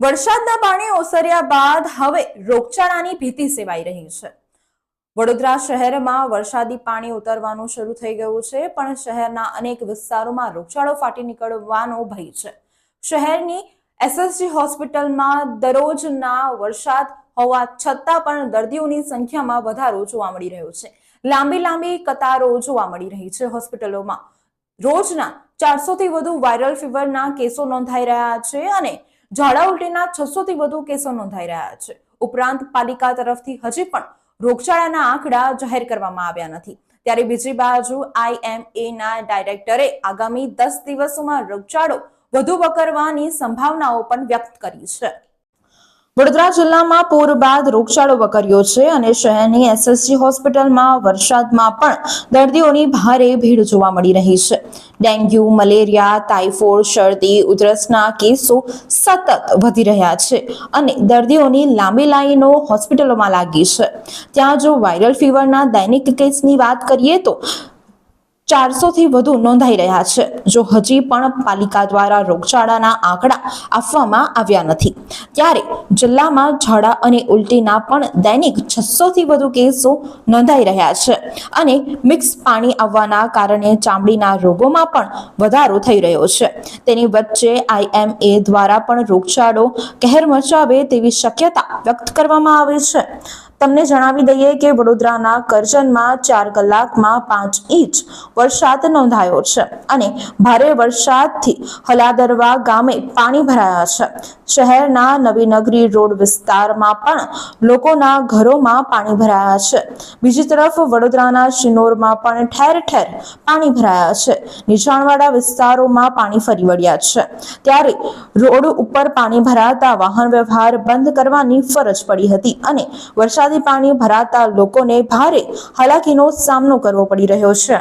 વરસાદના પાણી ઓસર્યા બાદ હવે રોગચાળાની ભીતિ સેવાઈ રહી છે. વડોદરા શહેરમાં વરસાદી પાણી ઉતરવાનું શરૂ થઈ ગયું છે, પણ શહેરના અનેક વિસ્તારોમાં રોગચાળો ફાટી નીકળવાનો ભય છે. શહેરની એસએસજી હોસ્પિટલમાં દરરોજના વરસાદ હોવા છતાં પણ દર્દીઓની સંખ્યામાં વધારો જોવા મળી રહ્યો છે. લાંબી લાંબી કતારો જોવા મળી રહી છે હોસ્પિટલોમાં. રોજના ચારસોથી વધુ વાયરલ ફીવરના કેસો નોંધાઈ રહ્યા છે અને ઝાડા ઉલટીના છસો થી વધુ કેસો નોંધાઈ રહ્યા છે. ઉપરાંત પાલિકા તરફથી હજી પણ રોગચાળાના આંકડા જાહેર કરવામાં આવ્યા નથી. ત્યારે બીજી બાજુ આઈએમએ ના ડાયરેક્ટરે આગામી દસ દિવસોમાં રોગચાળો વધુ વકરવાની સંભાવનાઓ પણ વ્યક્ત કરી છે. વડોદરા જિલ્લામાં પૂર બાદ રોગચાળો વકર્યો છે અને શહેરની એસએસજી હોસ્પિટલમાં વરસાદમાં પણ દર્દીઓની ભારે ભીડ જોવા મળી રહી છે. ડેન્ગ્યુ, મલેરિયા, ટાઇફોઇડ, શરદી, ઉધરસના કેસો સતત વધી રહ્યા છે અને દર્દીઓની લાંબી લાઈનો હોસ્પિટલોમાં લાગી છે. ત્યાં જો વાયરલ ફીવરના દૈનિક કેસની વાત કરીએ તો ચારસો થી વધુ નોંધાઈ રહ્યા છે. જો હજી પણ પાલિકા દ્વારા રોગચાળાના આંકડા આપવામાં આવ્યા નથી. ત્યારે જિલ્લામાં ઝાડા અને ઉલટીના પણ દૈનિક છસો થી વધુ કેસો નોંધાઈ રહ્યા છે અને મિક્સ પાણી આવવાના કારણે ચામડીના રોગોમાં પણ વધારો થઈ રહ્યો છે. તેની વચ્ચે આઈએમએ દ્વારા પણ રોગચાળો કહેર મચાવે તેવી શક્યતા વ્યક્ત કરવામાં આવે છે. તમને જણાવી દઈએ કે વડોદરાના કરજણમાં ચાર કલાકમાં પાંચ ઇંચ વરસાદ નોંધાયો છે અને ભારે વરસાદથી હલાદરવા ગામે પાણી ભરાયા છે. શહેરના નવીનગરી રોડ વિસ્તારમાં પણ લોકોના ઘરોમાં પાણી ભરાયા છે. બીજી તરફ વડોદરાના શિનોરમાં પણ ઠેર ઠેર પાણી ભરાયા છે. નીચાણવાળા વિસ્તારોમાં પાણી ફરી વળ્યા છે. ત્યારે રોડ ઉપર પાણી ભરાતા વાહન વ્યવહાર બંધ કરવાની ફરજ પડી હતી અને વરસાદી પાણી ભરાતા લોકોને ભારે હાલાકીનો સામનો કરવો પડી રહ્યો છે.